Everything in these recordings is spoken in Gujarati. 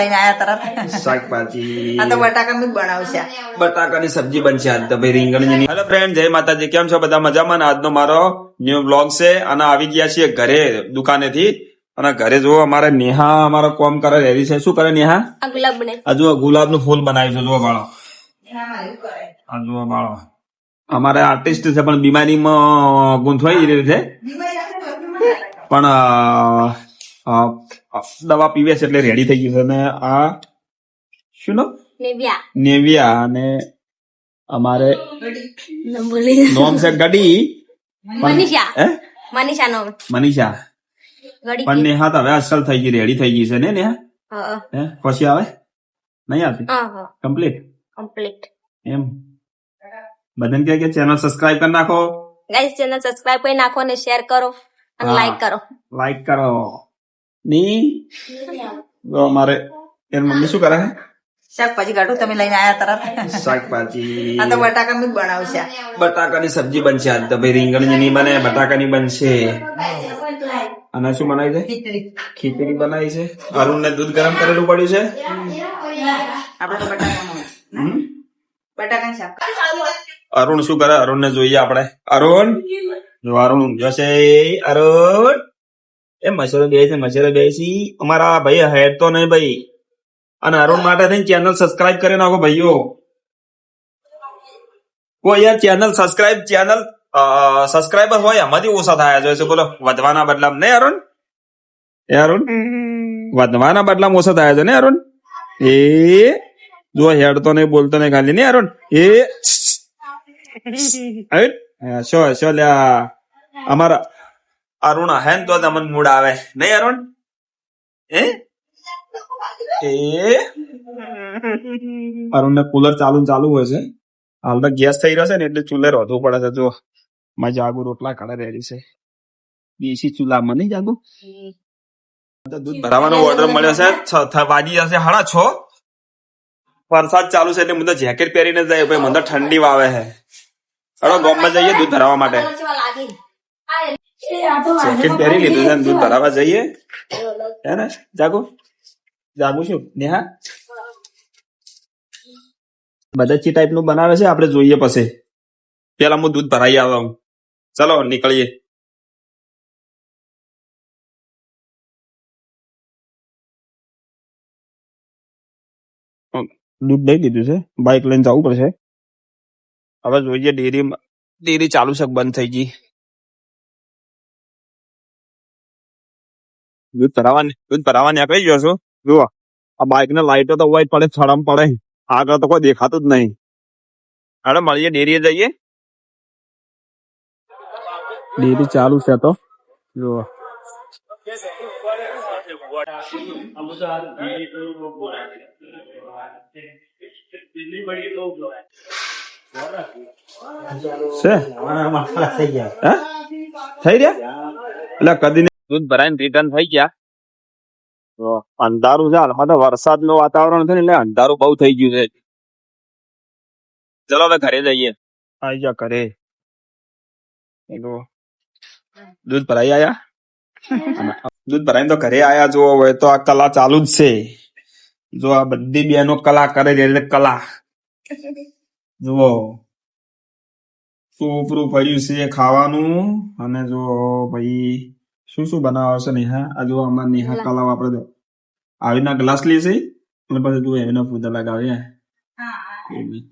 લઈને આયા તરત. શાકભાજી. આ તો બટાકાનું જ બનાવશે બટાકાની સબ્જી બનશે આજ તો ભાઈ રીંગણની. હેલો ફ્રેન્ડ જય માતાજી. કેમ છો બધા મજામાં? આજનો મારો ન્યુ બ્લોગ છે. અને આવી ગયા છીએ ઘરે દુકાનેથી. અને ઘરે જુઓ અમારે નેહા અમારો કોમ કરે રેડી છે. શું કરે નેહા? આ ગુલાબ બને આ જુઓ ગુલાબનું ફૂલ બનાવ્યું છે. જો બાળો આ જુઓ બાળો અમારે આર્ટિસ્ટ છે પણ બીમારીમાં ગૂંથવાઈ રહ્યું છે. પણ દવા પીવે છે એટલે રેડી થઈ ગયું છે. અને આ શું નામ? નેવ્યા. નેવિયા અને અમારે નોમ છે ગડી. મનીષા. હે? મનીષા નોમ. મનીષા. પણ નેહા તો હવે અસલ થઈ ગઈ રેડી થઈ ગઈ છે ને નેહા? હે? પછી આવે? નહીં આવતી? કમ્પ્લીટ કમ્પ્લીટ એમ? બધાને કહે કે ચેનલ સબસ્ક્રાઇબ કરી નાખો. ગાઈસ ચેનલ સબસ્ક્રાઇબ કરી નાખો અને શેર કરો અને લાઈક કરો. લાઈક કરો. ની તો અમારે એની મમ્મી શું કરે છે શાકભાજી કાઢું તમે લઈને આયા તરત શાકભાજી આ તો બટાકાનું જ બનાવશે બટાકાની સબ્જી બનશે આજ તો ભાઈ રીંગણની નહીં બને બટાકાની બનશે અને શું બનાવી છે ખીચડી ખીચડી બનાવી છે અરુણ ને દૂધ ગરમ કરેલું પડ્યું છે આપણે બટાકાનું શાક અરુણ શું કરે અરુણ ને જોઈએ આપણે અરુણ જો અરુણ જશે અરુણ એ મસરો બે છે મશીરો બે છે. અમારા ભાઈ હેડ તો નહીં ભાઈ. અને અરુણ માટે થઈને ચેનલ સબસ્ક્રાઇબ કરી નાખો ભાઈઓ. કોઈ યાર ચેનલ સબસ્ક્રાઇબ ચેનલ સબસ્ક્રાઇબર હોય એમાંથી ઓછા થયા. જોઈએ છે બોલો વધવાના બદલામાં. નહીં અરુણ? એ અરુણ? વધવાના બદલામાં ઓછા થયા છે ને અરુણ? એ જો હેડ તો નહીં બોલતો નહીં ખાલી. ને અરુણ? એ શો શો લ્યા. અમારા અરુણ હે ને તો તમને મૂડ આવે. નહીં અરુણ? એ એ? અરુણ ને કુલર ચાલુ ચાલુ હોય છે. હાલ તો ગેસ થઈ રહ્યો છે ને એટલે ચૂલે રોધવું પડે છે. જો માં જાગુ રોટલા કાઢે રેડી છે. દેશી ચૂલામાં નહીં જાગુ? તો દૂધ ભરાવાનો ઓર્ડર મળ્યો છે. છ વાગી જશે હાડા છો. વરસાદ ચાલુ છે એટલે હું તો જેકેટ પહેરીને જાય ભાઈ મને તો ઠંડી વાવે છે. હળો ગામમાં જઈએ દૂધ ભરાવા માટે. જેકેટ પહેરી લીધું છે દૂધ ભરાવા જઈએ. હે ને જાગો. જાગું છું. નેહા? બધા ચી ટાઈપનું બનાવે છે આપણે જોઈએ પછી. પેલા હું દૂધ ભરાઈ આવું. ચલો નીકળીએ. દૂધ દઈ લીધું છે. બાઇક લઈને જવું પડશે. હવે જોઈએ ડેરી ડેરી ચાલુ છે બંધ થઈ ગઈ? દૂધ ભરાવાની દૂધ ભરાવા નીકળી ગયો છું. જુઓ આ બાઇક ને લાઈટો તો વાઈટ પડે છડમ પડે. આગળ તો કોઈ દેખાતું જ નહીં. હવે મળીએ ડેરીએ જઈએ. ડેરી ચાલુ છે તો. જુઓ. છે? થઈ રહ્યા? એટલે કદી દૂધ ભરાઈને રિટર્ન થઈ ગયા. તો અંધારું છે હાલમાં તો વરસાદનું વાતાવરણ છે ને એટલે અંધારું બહુ થઈ ગયું છે. ચલો હવે ઘરે જઈએ. આવી જા ઘરે. દૂધ ભરાઈ આયા? દૂધ ભરાઈને તો ઘરે આયા જો હવે તો આ કલા ચાલુ જ છે. જો આ બધી બેનો કલા કરે છે એટલે કલા. જુઓ. સોપરું પડ્યું છે ખાવાનું? અને જો ભાઈ. શું શું બનાવો છે નેહા? આ જો અમાર નેહા કલા વાપરે છે આવીના ગ્લાસ લે છે. અને પછી તું એના પૂજા લગાવે એવી.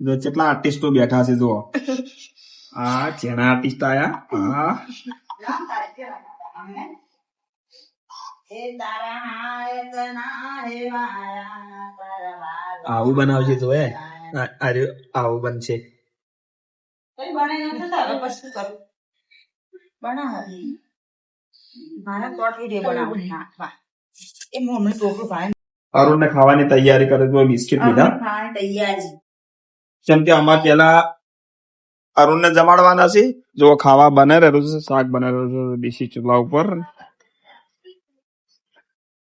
જો કેટલા આર્ટિસ્ટો બેઠા છે જો આ જેના આર્ટિસ્ટ આયા? આ. આવું બનાવશે તો એ અરે આવું બનશે. કઈ બનાવી નથી તો પછી કરું બનાવો. મારા કોઠી બનાવું. નાખવા એ મમ્મી ટોકરું ભાઈ અરુણ ને ખાવાની તૈયારી કરે તો બિસ્કિટ લીધા તૈયાર. જેમ કે અમારે પેલા અરુણ ને જમાડવાના છે. જો ખાવા બને રહ્યું છે શાક બને રહ્યું છે દેશી ચૂલા ઉપર.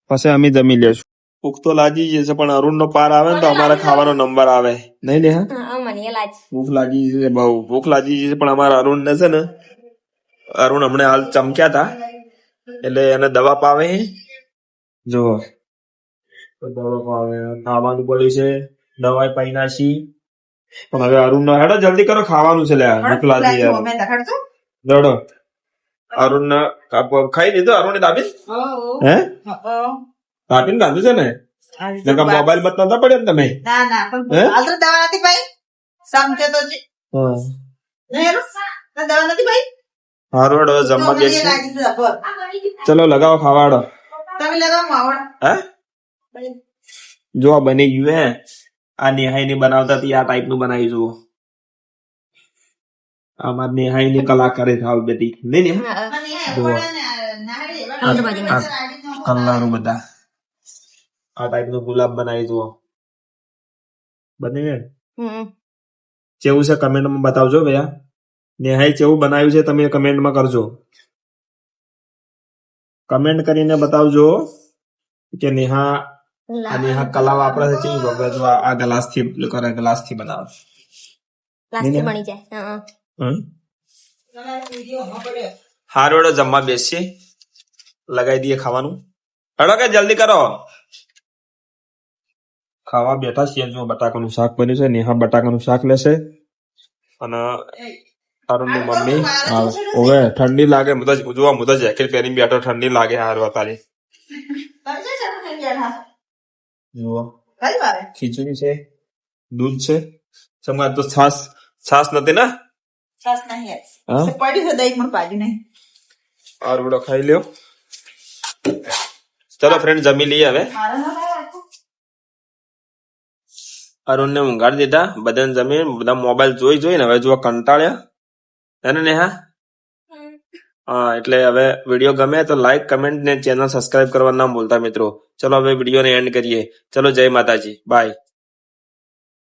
પછી અમે જમી લેશું ભૂખ તો લાગી જશે પણ અરુણ નો પાર આવે ને તો અમારે ખાવાનો નંબર આવે. નહીં ને મને ભૂખ લાગી છે બહુ ભૂખ લાગી છે પણ અમારા અરુણ ને છે ને અરુણ હમણાં હાલ ચમક્યા હતા એટલે એને દવા પાવે જો દવા પાવે ખાવાનું પડ્યું છે દવાઈ પાઈ નાખી. પણ હવે અરુણ નો હેડો જલ્દી કરો ખાવાનું છે લે ભૂખ લાગી યાર. દોડો અરુણ ને ખાઈ લીધો? અરુણ દાબી હે દાબીને ગાંધું છે ને નકર મોબાઈલ બત નતા પડ્યો ને તમે? ના ના પણ હાલ તો દવા નથી ભાઈ સમજે તો જી. નહીં દવા નથી ભાઈ હારું હવે જમવા બેસી. ચલો લગાવો ખાવાડો. તમે લગાવો માવડ. હે? જો આ બની ગયું હે. આ નેહાઈ ની બનાવતા હતી આ ટાઈપનું બનાવી જુઓ. આમાં નેહાઈ ની કલાકારી થાવ બધી નહીં ને જુઓ. કલર બધા. આ ટાઈપનું ગુલાબ બનાવી જુઓ. બની ગયું કેવું છે કમેન્ટમાં બતાવજો ભૈયા. નેહાઈ કેવું બનાવ્યું છે તમે કમેન્ટમાં કરજો. કમેન્ટ કરીને બતાવજો કે નેહા આ નેહા કલા વાપરે છે કેવી વાપરે જો આ- ગ્લાસથી કરે ગ્લાસથી બનાવે પ્લાસ્ટિક બની જાય હા. હારું હેડો જમવા બેસીએ લગાવી દઈએ ખાવાનું. હેડો કે જલ્દી કરો. ખાવા બેઠા છીએ જો બટાકાનું શાક બન્યું છે નેહા બટાકાનું શાક લેશે. અને અરુણની મમ્મી. હા, ઓવે ઠંડી લાગે મુદા જોવા મુદા જેકેટ પહેરી બેઠો ઠંડી લાગે હાર બેઠા? જુઓ? ખીચડી છે દૂધ છે સમા તો છાસ છાસ નથી ને? છાશ નહીં. હા? છે દહીં પણ પાડી નહીં. આરુડો ખાઈ લ્યો. ચલો ફ્રેન્ડ જમી લઈએ હવે. મારે ના અરુણ ને ઊંઘાડી દીધા બધાને જમીન બધા મોબાઈલ જોઈ જોઈને હવે જો કંટાળ્યા. એને નેહા? હા, એટલે હવે વીડિયો ગમે તો લાઈક કમેન્ટ ને ચેનલ સબસ્ક્રાઇબ કરવા ના ભૂલતા મિત્રો. ચલો હવે વિડીયોને એન્ડ કરીએ. ચલો જય માતાજી. બાય